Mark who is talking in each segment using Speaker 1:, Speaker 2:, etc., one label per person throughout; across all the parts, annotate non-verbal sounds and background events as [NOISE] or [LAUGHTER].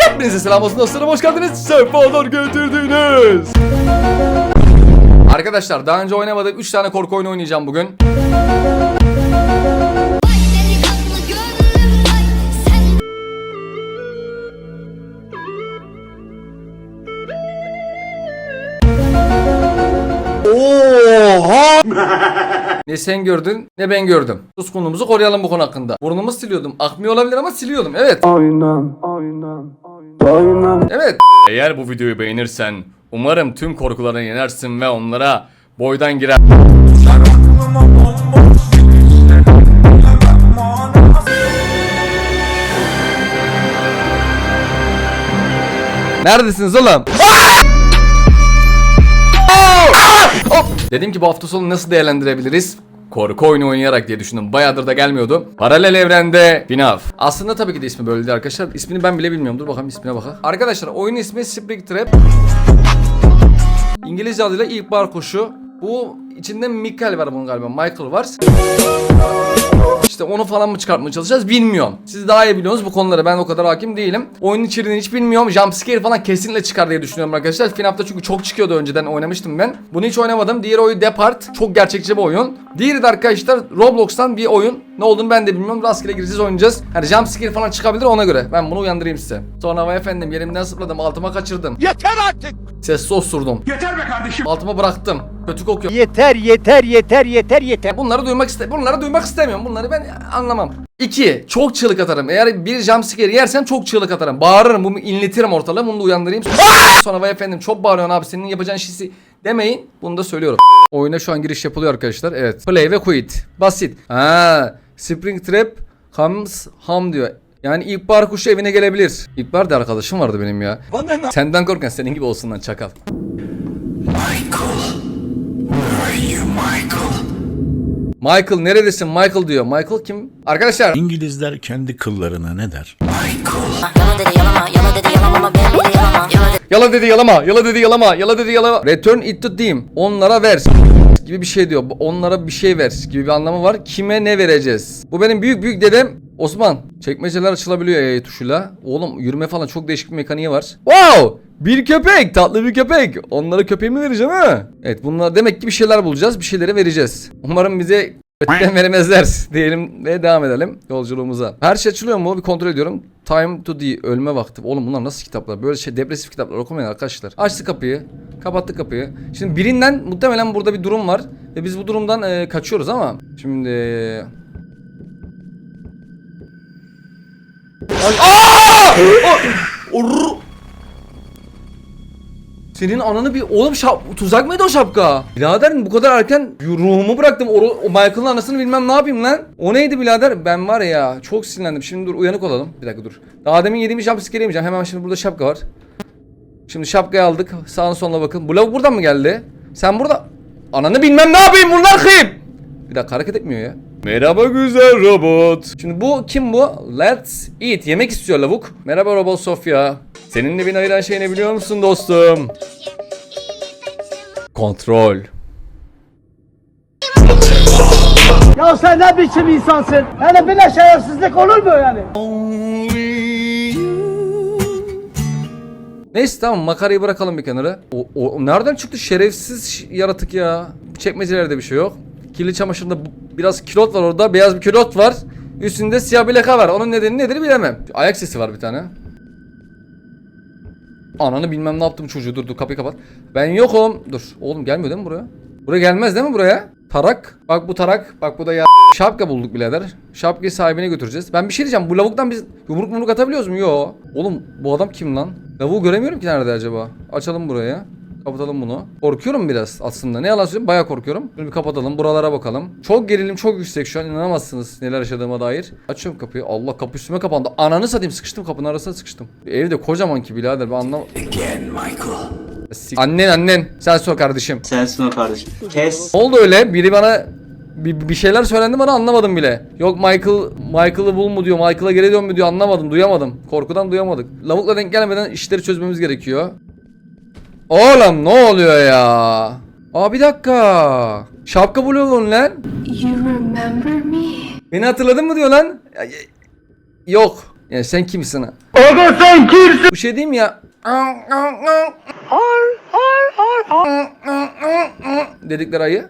Speaker 1: Hepinize selam olsun dostlarım hoş geldiniz. Sefalar getirdiniz. Arkadaşlar daha önce oynamadığım 3 tane korku oyunu oynayacağım bugün. Ne sen gördün ne ben gördüm. Suskunluğumuzu koruyalım bu konu hakkında. Burnumu siliyordum. Akmıyor olabilir ama siliyordum. Evet.
Speaker 2: Aynen, aynen, aynen.
Speaker 1: Evet. Eğer bu videoyu beğenirsen umarım tüm korkularını yenersin ve onlara boydan girer. Neredesiniz oğlum? Dedim ki bu hafta sonu nasıl değerlendirebiliriz? Korku oyunu oynayarak diye düşündüm. Bayağıdır da gelmiyordu. Paralel evrende FNAF. Aslında tabii ki de ismi böyle değil arkadaşlar. İsmini ben bile bilmiyorum. Dur bakalım ismine bakalım. Arkadaşlar oyun ismi Spring Trap. İngilizce adıyla İlkbahar Kuşu. Bu içinde Michael var bunun galiba. Michael var. İşte onu falan mı çıkartmaya çalışacağız bilmiyorum. Siz daha iyi biliyorsunuz bu konulara ben o kadar hakim değilim. Oyunun içeriğini hiç bilmiyorum. Jumpscare falan kesinlikle çıkar diye düşünüyorum arkadaşlar. FNAF'ta çünkü çok çıkıyordu önceden oynamıştım ben. Bunu hiç oynamadım. Diğer oyun Depart. Çok gerçekçi bir oyun. Diğeri de arkadaşlar Roblox'tan bir oyun. Ne olduğunu ben de bilmiyorum. Rastgele gireceğiz oynayacağız. Hani jumpscare falan çıkabilir ona göre. Ben bunu uyandırayım size. Sonra vay efendim yerimden sıpladım. Altıma kaçırdım.
Speaker 3: Yeter artık.
Speaker 1: Sessiz osurdum.
Speaker 3: Yeter be kardeşim.
Speaker 1: Altıma bıraktım. Kötü kokuyor.
Speaker 4: Yeter yeter yeter yeter yeter.
Speaker 1: Bunları duymak iste bunları duymak istemiyorum. Bunları ben anlamam. 2. Çok çığlık atarım. Eğer bir jumpscare yersem çok çığlık atarım. Bağırırım, bunu inletirim ortalığı. Bunu da uyandırayım. Sonra vay efendim çok bağırıyorsun abi senin yapacağın şeysi demeyin. Bunu da söylüyorum. Oyuna şu an giriş yapılıyor arkadaşlar. Evet. Play ve quit. Basit. Ha, Spring Trap comes home diyor. Yani ilkbahar kuşu evine gelebilir. İlkbahar da arkadaşım vardı benim ya. Senden korkan senin gibi olsun lan çakal. Michael neredesin Michael diyor. Michael kim? Arkadaşlar
Speaker 5: İngilizler kendi kıllarına ne der?
Speaker 6: Yalan dedi yalama yalan dedi yalama
Speaker 1: Yala dedi yalama, yala dedi yalama, yala dedi yalama. Return it to them. Onlara ver gibi bir şey diyor. Onlara bir şey ver gibi bir anlamı var. Kime ne vereceğiz? Bu benim büyük büyük dedem Osman. Çekmeceler açılabiliyor yaya tuşuyla. Oğlum yürüme falan çok değişik bir mekaniği var. Wow! Bir köpek, tatlı bir köpek. Onlara köpeğimi vereceğim ha. Evet bunlar demek ki bir şeyler bulacağız, bir şeyleri vereceğiz. Umarım bize Kötüden [LAUGHS] veremezler diyelim ve devam edelim yolculuğumuza. Her şey açılıyor mu? Bir kontrol ediyorum. Time to die. Ölme vakti. Oğlum bunlar nasıl kitaplar? Böyle şey depresif kitaplar okumayın arkadaşlar. Açtı kapıyı. Kapattı kapıyı. Şimdi birinden muhtemelen burada bir durum var. Ve biz bu durumdan e, kaçıyoruz ama. Şimdi... Ay- Senin ananı bir oğlum şap tuzak mıydı o şapka? Birader bu kadar erken ruhumu bıraktım. O, o Michael'ın anasını bilmem ne yapayım lan. O neydi birader? Ben var ya çok sinirlendim. Şimdi dur uyanık olalım. Bir dakika dur. Daha demin yediğim jumpscare yemeyeceğim. Hemen şimdi burada şapka var. Şimdi şapkayı aldık. Sağına soluna bakın. Bu lavuk buradan mı geldi? Sen burada... Ananı bilmem ne yapayım bunlar kıyım. Bir dakika hareket etmiyor ya. Merhaba güzel robot. Şimdi bu kim bu? Let's eat. Yemek istiyor lavuk. Merhaba robot Sofya. Seninle beni ayıran şey ne biliyor musun dostum? Kontrol.
Speaker 4: Ya sen ne biçim insansın? Yani böyle şerefsizlik olur mu yani?
Speaker 1: Neyse tamam makarayı bırakalım bir kenara. O, o nereden çıktı şerefsiz yaratık ya? Çekmecelerde bir şey yok. Kirli çamaşırında biraz kilot var orada. Beyaz bir kilot var. Üstünde siyah bir leka var. Onun nedeni nedir bilemem. Ayak sesi var bir tane. Ananı bilmem ne yaptım çocuğu. Dur dur kapıyı kapat. Ben yokum. Dur. Oğlum gelmiyor değil mi buraya? Buraya gelmez değil mi buraya? Tarak. Bak bu tarak. Bak bu da ya. Şapka bulduk birader. Şapkayı sahibine götüreceğiz. Ben bir şey diyeceğim. Bu lavuktan biz yumruk mumruk atabiliyoruz mu? Yo. Oğlum bu adam kim lan? Lavuğu göremiyorum ki nerede acaba? Açalım buraya. Kapatalım bunu. Korkuyorum biraz aslında. Ne yalan söyleyeyim bayağı korkuyorum. Şunu bir kapatalım. Buralara bakalım. Çok gerilim çok yüksek şu an. inanamazsınız neler yaşadığıma dair. Açıyorum kapıyı. Allah kapı üstüme kapandı. Ananı satayım sıkıştım kapının arasına sıkıştım. Evde kocaman ki birader ben anlam... Sik- Annen annen. Sen sor kardeşim.
Speaker 7: Sensin o kardeşim. Kes.
Speaker 1: Ne oldu öyle? Biri bana bir, bir şeyler söylendi bana anlamadım bile. Yok Michael Michael'ı bul mu diyor. Michael'a geri dön mü diyor. Anlamadım. Duyamadım. Korkudan duyamadık. Lavukla denk gelmeden işleri çözmemiz gerekiyor. Oğlum ne oluyor ya? Aa bir dakika. Şapka buluyor lan.
Speaker 6: You remember me?
Speaker 1: Beni hatırladın mı diyor lan? Ya- Yok. Yani sen kimsin ha? Aga sen kimsin? Bu şey diyeyim ya. Dedikleri ayı.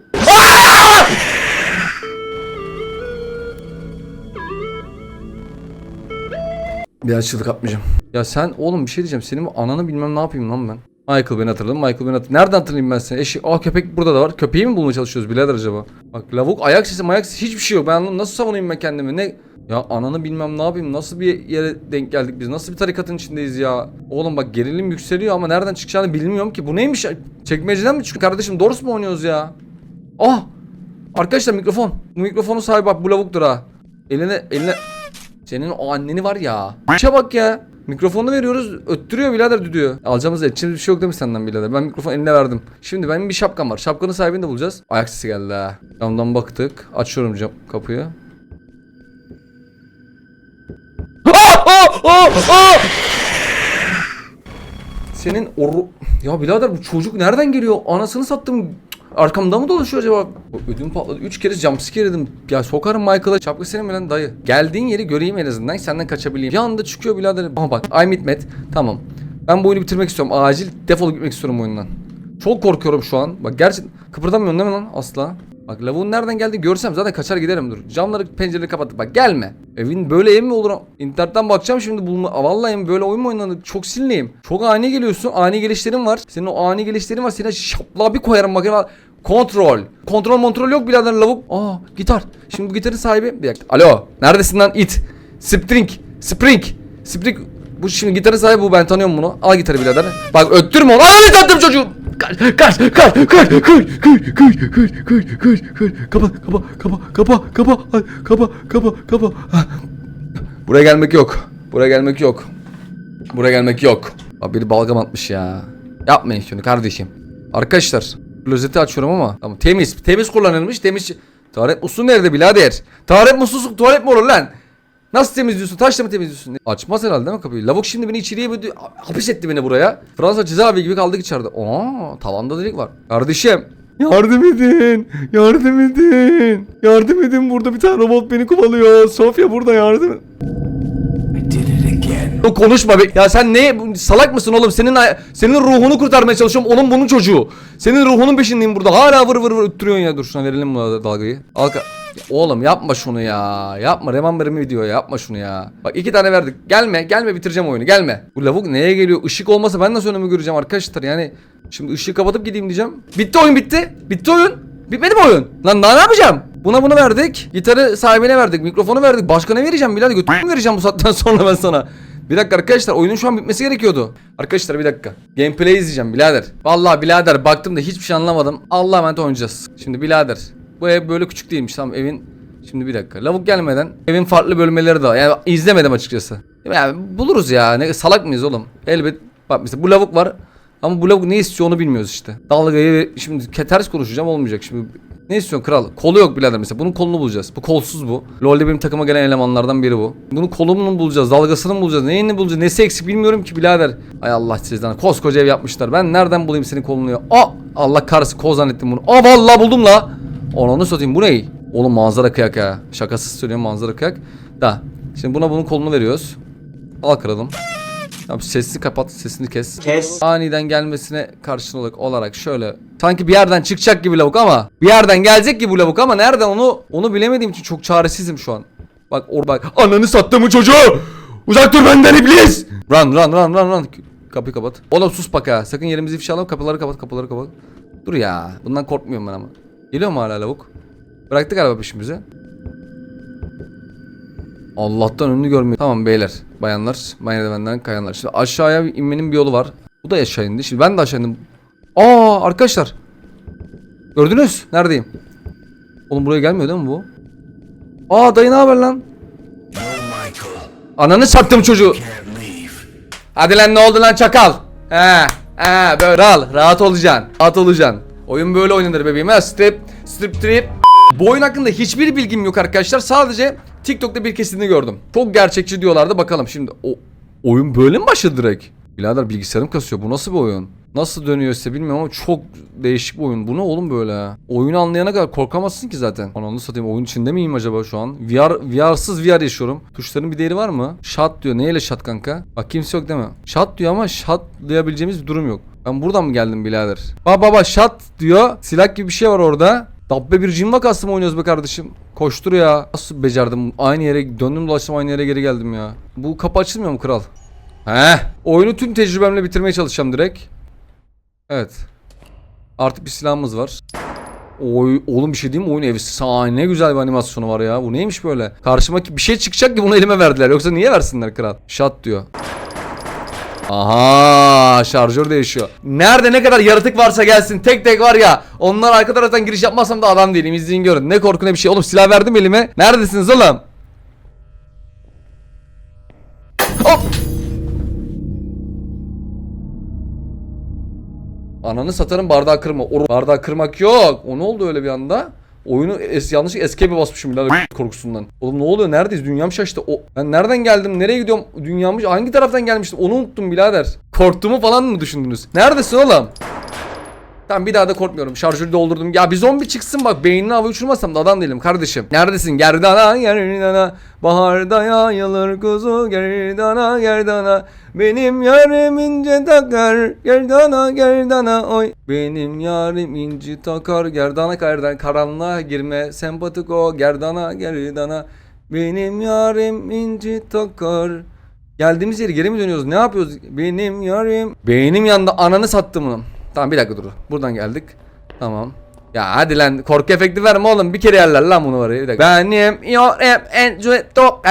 Speaker 1: Bir daha çığlık atmayacağım. Ya sen oğlum bir şey diyeceğim. Senin bu ananı bilmem ne yapayım lan ben. Michael beni hatırladım. Michael beni hatırladım. Nereden hatırlayayım ben seni? Eşi. Aa köpek burada da var. Köpeği mi bulmaya çalışıyoruz birader acaba? Bak lavuk ayak sesi mayak sesi hiçbir şey yok. Ben anlamadım. Nasıl savunayım ben kendimi? Ne? Ya ananı bilmem ne yapayım. Nasıl bir yere denk geldik biz? Nasıl bir tarikatın içindeyiz ya? Oğlum bak gerilim yükseliyor ama nereden çıkacağını bilmiyorum ki. Bu neymiş? Çekmeceden mi çıkıyor? Kardeşim Dors mu oynuyoruz ya? Ah! Arkadaşlar mikrofon. Bu mikrofonun sahibi bak bu lavuktur ha. Eline eline senin o anneni var ya. İşe bak ya. Mikrofonu veriyoruz öttürüyor birader düdüyor. Alacağımız etçimiz bir şey yok değil mi senden birader? Ben mikrofon eline verdim. Şimdi benim bir şapkam var. Şapkanın sahibini de bulacağız. Ayak sesi geldi ha. Camdan baktık. Açıyorum cam kapıyı. Ah! Ah! Ah! Senin oru... Ya birader bu çocuk nereden geliyor? Anasını sattım. Arkamda mı dolaşıyor acaba? Ödüm patladı. Üç kere jumpscare yedim. Ya sokarım Michael'a. Çapkı senin lan dayı? Geldiğin yeri göreyim en azından. Senden kaçabileyim. Bir anda çıkıyor birader. Ama bak I meet Matt. Tamam. Ben bu oyunu bitirmek istiyorum. Acil defol gitmek istiyorum oyundan. Çok korkuyorum şu an. Bak gerçekten kıpırdamıyorum değil mi lan asla? Bak lavuğun nereden geldi görsem zaten kaçar giderim dur. Camları pencereleri kapatıp bak gelme. Evin böyle ev mi olur? İnternetten bakacağım şimdi bulma. Aa, Vallahi böyle oyun mu oynanır? Çok sinirliyim. Çok ani geliyorsun. Ani gelişlerin var. Senin o ani gelişlerin var. Seni şapla bir koyarım bak. Kontrol. Kontrol kontrol yok birader lavuk. Aa gitar. Şimdi bu gitarın sahibi. Bir dakika. Alo. Neredesin lan it? Spring. Spring. Spring. Bu şimdi gitarın sahibi bu ben tanıyorum bunu. Al gitarı birader. Bak öttürme onu. Ananı sattım çocuğu. Kaç kaç kaç kaç kaç kaç kaç kaç kaç kaç kaç kaç kapa kapa kapa kapa kapa kapa kapa kapa. Buraya gelmek yok. Buraya gelmek yok. Buraya gelmek yok. Abi biri balgam atmış ya. Yapmayın şunu kardeşim. Arkadaşlar klozeti açıyorum ama tamam temiz temiz kullanılmış temiz. Tuvalet musluğu nerede birader? Tuvalet musluğu tuvalet mi olur lan? Nasıl temizliyorsun? Taşla mı temizliyorsun? Açmaz herhalde değil mi kapıyı? Lavuk şimdi beni içeriye böyle hapis etti beni buraya. Fransa cezaevi gibi kaldık içeride. Aa, tavanda delik var. Kardeşim. Yardım edin. Yardım edin. Yardım edin. Burada bir tane robot beni kovalıyor. Sofya burada yardım edin. Konuşma be. Ya sen ne salak mısın oğlum? Senin senin ruhunu kurtarmaya çalışıyorum. Onun bunun çocuğu. Senin ruhunun peşindeyim burada. Hala vır vır vır öttürüyorsun ya. Dur şuna verelim bu dalgayı. Alka. Oğlum yapma şunu ya. Yapma. Remember me video ya. Yapma şunu ya. Bak iki tane verdik. Gelme. Gelme bitireceğim oyunu. Gelme. Bu lavuk neye geliyor? Işık olmasa ben nasıl önümü göreceğim arkadaşlar? Yani şimdi ışığı kapatıp gideyim diyeceğim. Bitti oyun bitti. Bitti oyun. Bitmedi mi oyun? Lan daha ne yapacağım? Buna bunu verdik. Gitarı sahibine verdik. Mikrofonu verdik. Başka ne vereceğim birader? Götümü vereceğim bu saatten [LAUGHS] sonra ben sana. Bir dakika arkadaşlar oyunun şu an bitmesi gerekiyordu. Arkadaşlar bir dakika. Gameplay izleyeceğim birader. Vallahi birader baktım da hiçbir şey anlamadım. Allah'a emanet oynayacağız. Şimdi birader. Bu ev böyle küçük değilmiş tamam evin. Şimdi bir dakika. Lavuk gelmeden evin farklı bölmeleri de var. Yani izlemedim açıkçası. Yani buluruz ya. Ne salak mıyız oğlum? Elbet. Bak mesela bu lavuk var. Ama bu lavuk ne istiyor onu bilmiyoruz işte. Dalgayı şimdi ters konuşacağım olmayacak şimdi. Ne istiyorsun kral? Kolu yok birader mesela. Bunun kolunu bulacağız. Bu kolsuz bu. LoL'de benim takıma gelen elemanlardan biri bu. Bunun kolunu mu bulacağız? Dalgasını mı bulacağız? Neyini bulacağız? Nesi eksik bilmiyorum ki birader. Ay Allah sizden. Koskoca ev yapmışlar. Ben nereden bulayım senin kolunu ya? Aa! Allah kahretsin kol zannettim bunu. Aa vallahi buldum la. Onu satayım. Bu ne? Oğlum manzara kıyak ya. Şakasız söylüyorum manzara kıyak. Da. Şimdi buna bunun kolunu veriyoruz. Al kralım. Tamam sesini kapat, sesini kes. Kes. Aniden gelmesine karşılık olarak şöyle. Sanki bir yerden çıkacak gibi lavuk ama bir yerden gelecek gibi lavuk ama nereden onu onu bilemediğim için çok çaresizim şu an. Bak or bak ananı sattığımı çocuğu. Uzak dur benden iblis. Run run run run run. Kapıyı kapat. Oğlum sus bak ha. Sakın yerimizi ifşa alma. Kapıları kapat, kapıları kapat. Dur ya. Bundan korkmuyorum ben ama. Geliyor mu hala lavuk? Bıraktı galiba peşimizi. Allah'tan önünü görmüyor. Tamam beyler, bayanlar, merdivenden kayanlar. Şimdi aşağıya inmenin bir yolu var. Bu da aşağı indi. Şimdi ben de aşağı indim. Aa arkadaşlar. Gördünüz? Neredeyim? Oğlum buraya gelmiyor değil mi bu? Aa dayı ne haber lan? Ananı sattım çocuğu. Hadi lan ne oldu lan çakal? He, he böyle al. Rahat olacaksın. Rahat olacaksın. Oyun böyle oynanır bebeğim ha. Strip, strip trip. Bu oyun hakkında hiçbir bilgim yok arkadaşlar. Sadece TikTok'ta bir kesitini gördüm. Çok gerçekçi diyorlardı. Bakalım şimdi o oyun böyle mi başladı direkt? Birader bilgisayarım kasıyor. Bu nasıl bir oyun? Nasıl dönüyorsa bilmiyorum ama çok değişik bir oyun. Bu ne oğlum böyle? Oyunu anlayana kadar korkamazsın ki zaten. Ananı satayım oyun içinde miyim acaba şu an? VR, VR'sız VR yaşıyorum. Tuşların bir değeri var mı? Shot diyor. Neyle shot kanka? Bak kimse yok değil mi? Shot diyor ama shotlayabileceğimiz bir durum yok. Ben buradan mı geldim birader? Baba baba shot diyor. Silah gibi bir şey var orada. Dabbe bir cimba kastım oynuyoruz be kardeşim. Koştur ya. Nasıl becerdim? Aynı yere döndüm dolaştım aynı yere geri geldim ya. Bu kapı açılmıyor mu kral? He. Oyunu tüm tecrübemle bitirmeye çalışacağım direkt. Evet. Artık bir silahımız var. Oy, oğlum bir şey diyeyim mi? Oyun efsane ne güzel bir animasyonu var ya. Bu neymiş böyle? Karşıma ki- bir şey çıkacak ki bunu elime verdiler. Yoksa niye versinler kral? Shot diyor. Aha şarjör değişiyor. Nerede ne kadar yaratık varsa gelsin tek tek var ya. Onlar arka taraftan giriş yapmazsam da adam değilim. İzleyin görün. Ne korku ne bir şey. Oğlum silah verdim elime. Neredesiniz oğlum? Hop. Ananı satarım bardağı kırma. O bardağı kırmak yok. O ne oldu öyle bir anda? Oyunu es yanlış escape'e basmışım birader [LAUGHS] korkusundan. Oğlum ne oluyor? Neredeyiz? Dünyam şaştı. O ben nereden geldim? Nereye gidiyorum? Dünyam hangi taraftan gelmiştim? Onu unuttum birader. Korktuğumu falan mı düşündünüz? Neredesin oğlum? Tamam bir daha da korkmuyorum. Şarjörü doldurdum. Ya bir zombi çıksın bak beynini hava uçurmasam da adam değilim kardeşim. Neredesin? Gerdana gerdana. Baharda yayılır kuzu gerdana gerdana. Benim yarim ince takar. Gerdana gerdana oy. Benim yarim inci takar. Gerdana gerdana. Karanlığa girme. Sempatik o. Gerdana gerdana. Benim yarim inci takar. Geldiğimiz yere geri mi dönüyoruz? Ne yapıyoruz? Benim yarim. Beynim yandı. Ananı sattım onu. Tamam bir dakika dur. Buradan geldik. Tamam. Ya hadi lan korku efekti verme oğlum. Bir kere yerler lan bunu var ya. Bir dakika. Benim yarim en top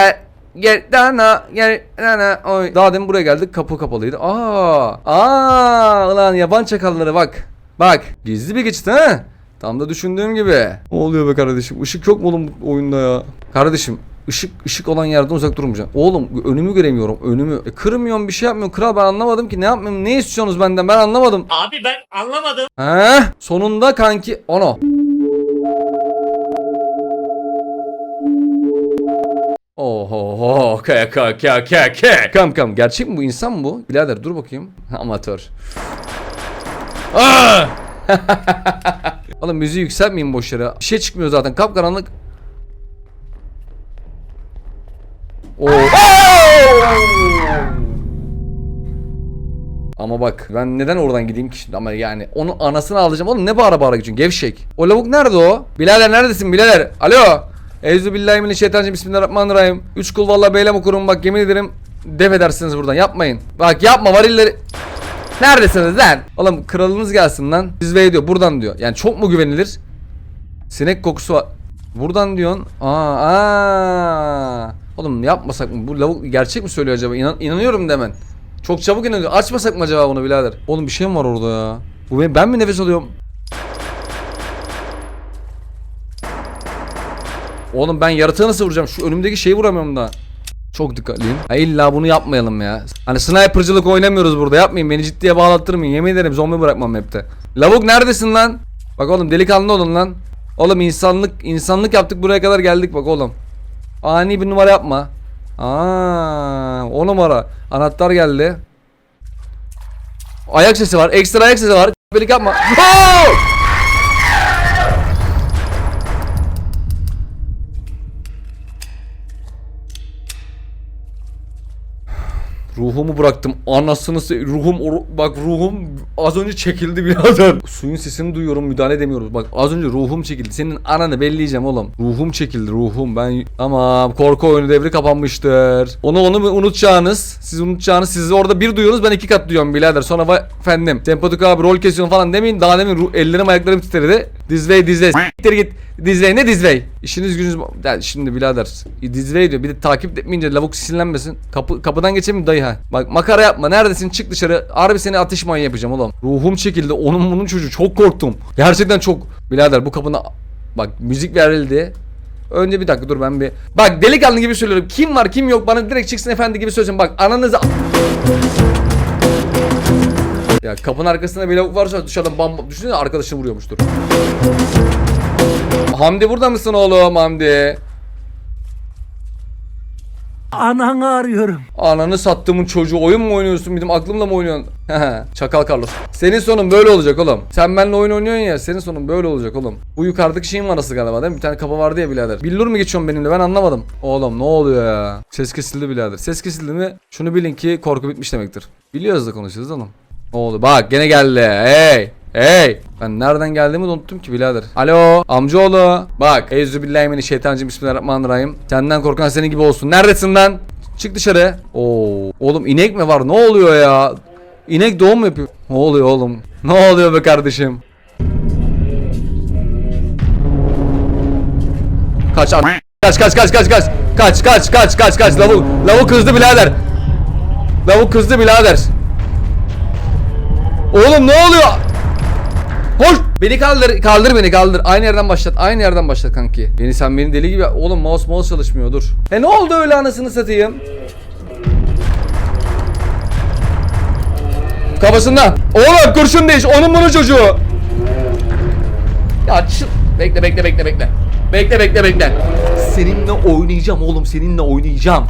Speaker 1: Gerdana gerdana oy. Daha demin buraya geldik kapı kapalıydı. Aa! Aa! Ulan yaban çakalları bak. Bak. Gizli bir geçit ha. Tam da düşündüğüm gibi. Ne oluyor be kardeşim? Işık yok mu oğlum oyunda ya? Kardeşim ışık ışık olan yerden uzak durmayacaksın. Oğlum önümü göremiyorum önümü. E, kırmıyorum bir şey yapmıyorum. Kral ben anlamadım ki ne yapmayayım ne istiyorsunuz benden ben anlamadım.
Speaker 3: Abi ben anlamadım.
Speaker 1: He? Sonunda kanki ono. Oho ke ke ke ke ke. Kam kam gerçek mi bu insan mı bu? Birader dur bakayım. [LAUGHS] Amatör. Aa! [LAUGHS] Oğlum müziği yükseltmeyin boş yere. Bir şey çıkmıyor zaten. Kapkaranlık. Oo. Ama bak ben neden oradan gideyim ki şimdi ama yani onun anasını alacağım oğlum ne bağıra bağıra gidiyorsun gevşek. O lavuk nerede o? Bilader neredesin bilader? Alo. Eyzu billahi mineşşeytanirracim bismillahirrahmanirrahim. Üç kul vallahi beylem okurum bak yemin ederim def edersiniz buradan yapmayın. Bak yapma varilleri. Neredesiniz lan? Oğlum kralınız gelsin lan. Bizvey diyor buradan diyor. Yani çok mu güvenilir? Sinek kokusu var. Buradan diyorsun. Aa, aa. Oğlum yapmasak mı? Bu lavuk gerçek mi söylüyor acaba? İnan, inanıyorum demen. Çok çabuk inanıyor. Açmasak mı acaba bunu birader? Oğlum bir şey mi var orada ya? Bu ben, ben mi nefes alıyorum? Oğlum ben yaratığı nasıl vuracağım? Şu önümdeki şeyi vuramıyorum da. Çok dikkatliyim. Ha illa bunu yapmayalım ya. Hani snipercılık oynamıyoruz burada. Yapmayın beni ciddiye bağlattırmayın. Yemin ederim zombi bırakmam hepte. Lavuk neredesin lan? Bak oğlum delikanlı olun lan. Oğlum insanlık insanlık yaptık buraya kadar geldik bak oğlum. Ani bir numara yapma. Aa, o numara. Anahtar geldi. Ayak sesi var. Ekstra ayak sesi var. Belik yapma. Oo! Ruhumu bıraktım. Anasını se- ruhum bak ruhum az önce çekildi birader. [LAUGHS] Suyun sesini duyuyorum müdahale edemiyoruz. Bak az önce ruhum çekildi. Senin ananı belleyeceğim oğlum. Ruhum çekildi ruhum. Ben tamam korku oyunu devri kapanmıştır. Onu onu unutacağınız. Siz unutacağınız. Siz orada bir duyuyorsunuz ben iki kat duyuyorum birader. Sonra vay efendim. Sempatik abi rol kesiyorsun falan demeyin. Daha demin ellerim ayaklarım titredi. Dizvey dizvey. Siktir git. Dizvey ne dizvey? İşiniz gücünüz... Ya şimdi birader. Dizvey diyor. Bir de takip etmeyince lavuk sinirlenmesin. Kapı, kapıdan geçeyim mi dayı ha? Bak makara yapma. Neredesin? Çık dışarı. Harbi seni ateş manyağı yapacağım oğlum. Ruhum çekildi. Onun bunun çocuğu. Çok korktum. Gerçekten çok. Birader bu kapına... Bak müzik verildi. Önce bir dakika dur ben bir... Bak delikanlı gibi söylüyorum. Kim var kim yok bana direkt çıksın efendi gibi söyleyeceğim. Bak ananızı... Ya kapının arkasında bir lavuk varsa dışarıdan bam bam düşünsene arkadaşını vuruyormuştur. Hamdi burada mısın oğlum Hamdi?
Speaker 4: Ananı arıyorum.
Speaker 1: Ananı sattığımın çocuğu oyun mu oynuyorsun benim aklımla mı oynuyorsun? [LAUGHS] Çakal Carlos. Senin sonun böyle olacak oğlum. Sen benimle oyun oynuyorsun ya senin sonun böyle olacak oğlum. Bu yukarıdaki şeyin manası galiba değil mi? Bir tane kapı vardı ya birader. Billur mu geçiyorsun benimle ben anlamadım. Oğlum ne oluyor ya? Ses kesildi birader. Ses kesildi mi şunu bilin ki korku bitmiş demektir. Biliyoruz da konuşuyoruz oğlum. Ne oldu? Bak gene geldi. Hey! Hey! Ben nereden geldiğimi unuttum ki birader. Alo amcaoğlu. Bak. Euzubillahimineşşeytanirracim. Bismillahirrahmanirrahim. Senden korkan senin gibi olsun. Neredesin lan? Çık dışarı. Oo. Oğlum inek mi var? Ne oluyor ya? İnek doğum mu yapıyor? Ne oluyor oğlum? [LAUGHS] Ne oluyor be kardeşim? Kaç at. Kaç kaç kaç kaç kaç. Kaç kaç kaç kaç kaç. Lavuk, lavuk kızdı birader. Lavuk kızdı birader. Oğlum ne oluyor? Hoş. Beni kaldır, kaldır beni kaldır. Aynı yerden başlat. Aynı yerden başlat kanki. Beni sen beni deli gibi. Oğlum mouse mouse çalışmıyor dur. E ne oldu öyle anasını satayım? Kafasında. Oğlum kurşun değiş. Onun bunun çocuğu. Ya çıl. Bekle bekle bekle bekle. Bekle bekle bekle. Seninle oynayacağım oğlum. Seninle oynayacağım.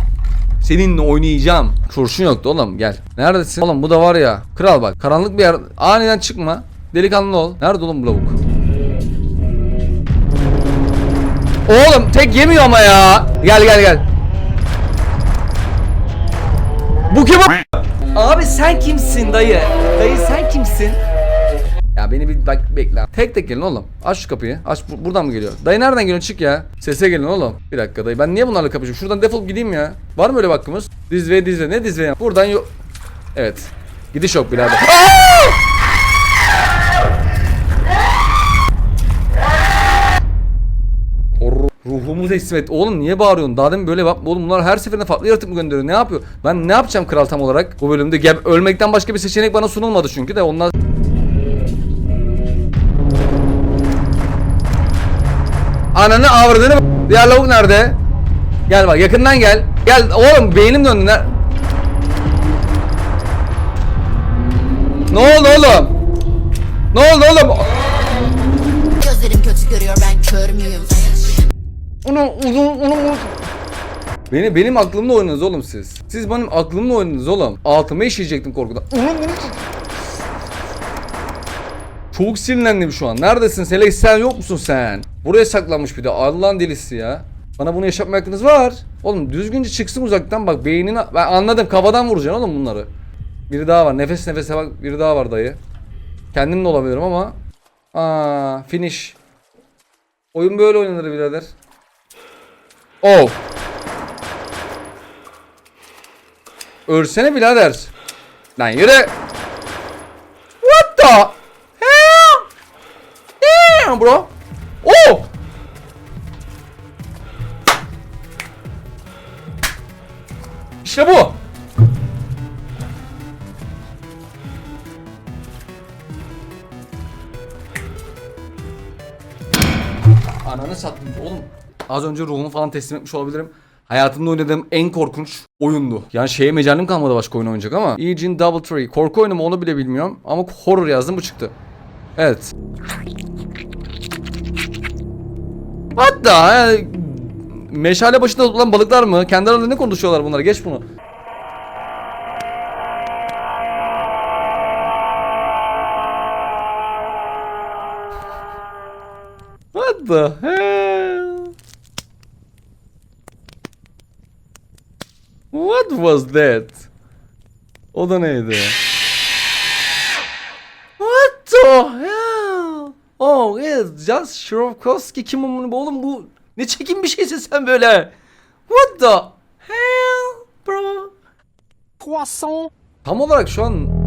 Speaker 1: Seninle oynayacağım. Kurşun yoktu oğlum gel. Neredesin? Oğlum bu da var ya. Kral bak. Karanlık bir yer. Aniden çıkma. Delikanlı ol. Nerede oğlum bu lavuk? Oğlum tek yemiyor ama ya. Gel gel gel. Bu kim? Abi sen kimsin dayı? Dayı sen kimsin? Ya beni bir bak bekle. Tek tek gelin oğlum. Aç şu kapıyı. Aç bu- buradan mı geliyor? Dayı nereden geliyor? Çık ya. Sese gelin oğlum. Bir dakika dayı. Ben niye bunlarla kapışıyorum? Şuradan defolup gideyim ya. Var mı öyle hakkımız? Dizve dizve. Ne dizve ya? Buradan yok. Evet. Gidiş yok birader. Ruhumu teslim et. Oğlum niye bağırıyorsun? Daha demin böyle bak. Oğlum bunlar her seferinde farklı yaratık mı gönderiyor? Ne yapıyor? Ben ne yapacağım kral tam olarak bu bölümde? Gel, ölmekten başka bir seçenek bana sunulmadı çünkü de onlar... Ananı avradını Diğer lavuk nerede? Gel bak yakından gel. Gel oğlum beynim döndü. Ne, ne oldu oğlum? Ne oldu oğlum?
Speaker 6: Gözlerim kötü görüyor ben kör müyüm?
Speaker 1: Onu uzun onu Beni benim aklımla oynadınız oğlum siz. Siz benim aklımla oynadınız oğlum. Altıma işeyecektim korkudan. Çok sinirlendim şu an. Neredesin? Selex sen yok musun sen? Buraya saklanmış bir de. Allah'ın delisi ya. Bana bunu yaşatma hakkınız var. Oğlum düzgünce çıksın uzaktan bak beynini ben anladım kafadan vuracaksın oğlum bunları. Biri daha var. Nefes nefese bak biri daha var dayı. Kendim de olabilirim ama. Aa finish. Oyun böyle oynanır birader. Oh. Ölsene birader. Lan yürü. Az önce ruhumu falan teslim etmiş olabilirim. Hayatımda oynadığım en korkunç oyundu. Yani şeye mecalim kalmadı başka oyun oynayacak ama. Eugene Double Tree. Korku oyunu mu onu bile bilmiyorum. Ama horror yazdım bu çıktı. Evet. Hatta yani, meşale başında tutulan balıklar mı? Kendi aralarında ne konuşuyorlar bunlar? Geç bunu. What the hell? What was that? O da neydi? What the hell? Oh yes, just Shrovkovski kim bu oğlum bu ne çekin bir şeysin sen böyle? What the hell bro?
Speaker 4: Poisson.
Speaker 1: Tam olarak şu an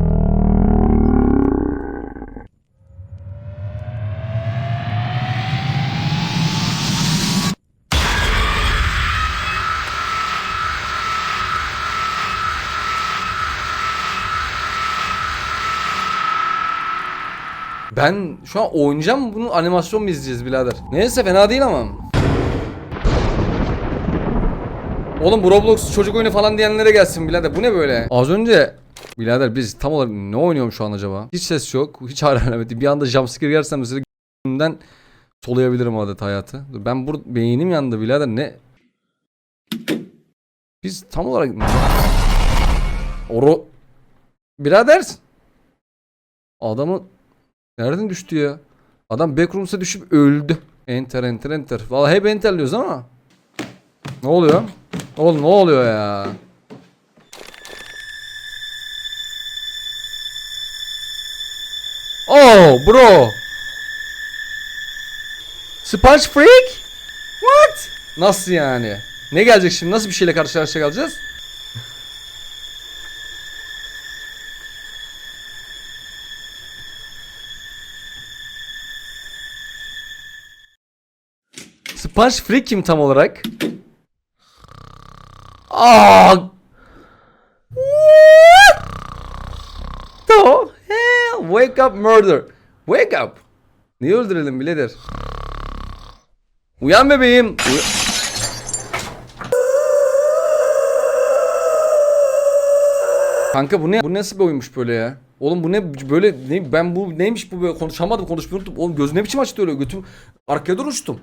Speaker 1: Ben şu an oynayacağım bunun animasyon mu izleyeceğiz birader? Neyse fena değil ama. Oğlum bu Roblox çocuk oyunu falan diyenlere gelsin birader. Bu ne böyle? Az önce birader biz tam olarak ne oynuyorum şu an acaba? Hiç ses yok. Hiç hararameti. Bir anda jumpscare yersem mesela g***den solayabilirim adet hayatı. Dur, Ben bur beynim yandı birader ne? Biz tam olarak Oro Birader Adamı Nereden düştü ya? Adam backrooms'a düşüp öldü. Enter enter enter. Vallahi hep enterliyoruz ama. Ne oluyor? Oğlum ne oluyor ya? Oh bro. Sponge Freak? What? Nasıl yani? Ne gelecek şimdi? Nasıl bir şeyle karşı karşıya kalacağız? Sponge Freak kim tam olarak? Aa! What? The hell? Wake up murder. Wake up. Niye öldürelim birader? Uyan bebeğim. Uy- Kanka bu ne? Bu nasıl bir oyunmuş böyle ya? Oğlum bu ne böyle ne ben bu neymiş bu böyle konuşamadım konuşmayı unuttum. Oğlum göz ne biçim açtı öyle götüm arkaya uçtum.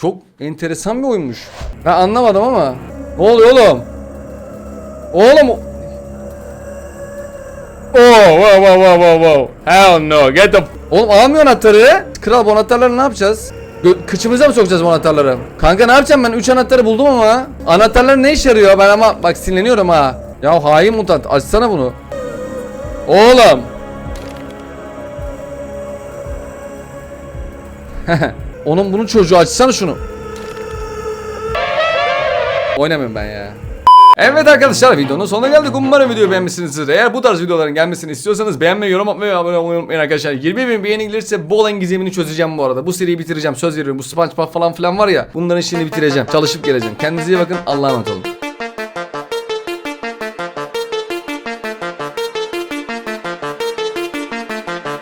Speaker 1: Çok enteresan bir oyunmuş. Ben anlamadım ama. Ne oluyor oğlum? Oğlum. Oh, wow, wow, wow, wow, wow. Hell no, get the... Oğlum alamıyor anahtarı. Kral bu anahtarları ne yapacağız? Gö- kıçımıza mı sokacağız bu anahtarları? Kanka ne yapacağım ben? 3 anahtarı buldum ama. Anahtarlar ne işe yarıyor? Ben ama bak sinirleniyorum ha. Ya hain mutant açsana bunu. Oğlum. [LAUGHS] Onun bunun çocuğu açsana şunu. Oynamıyorum ben ya. Evet arkadaşlar videonun sonuna geldik. Umarım videoyu beğenmişsinizdir. Eğer bu tarz videoların gelmesini istiyorsanız beğenmeyi, yorum atmayı ve abone olmayı unutmayın arkadaşlar. 20 bin beğeni gelirse bol en gizemini çözeceğim bu arada. Bu seriyi bitireceğim. Söz veriyorum. Bu SpongeBob falan filan var ya. Bunların işini bitireceğim. Çalışıp geleceğim. Kendinize iyi bakın. Allah'a emanet olun.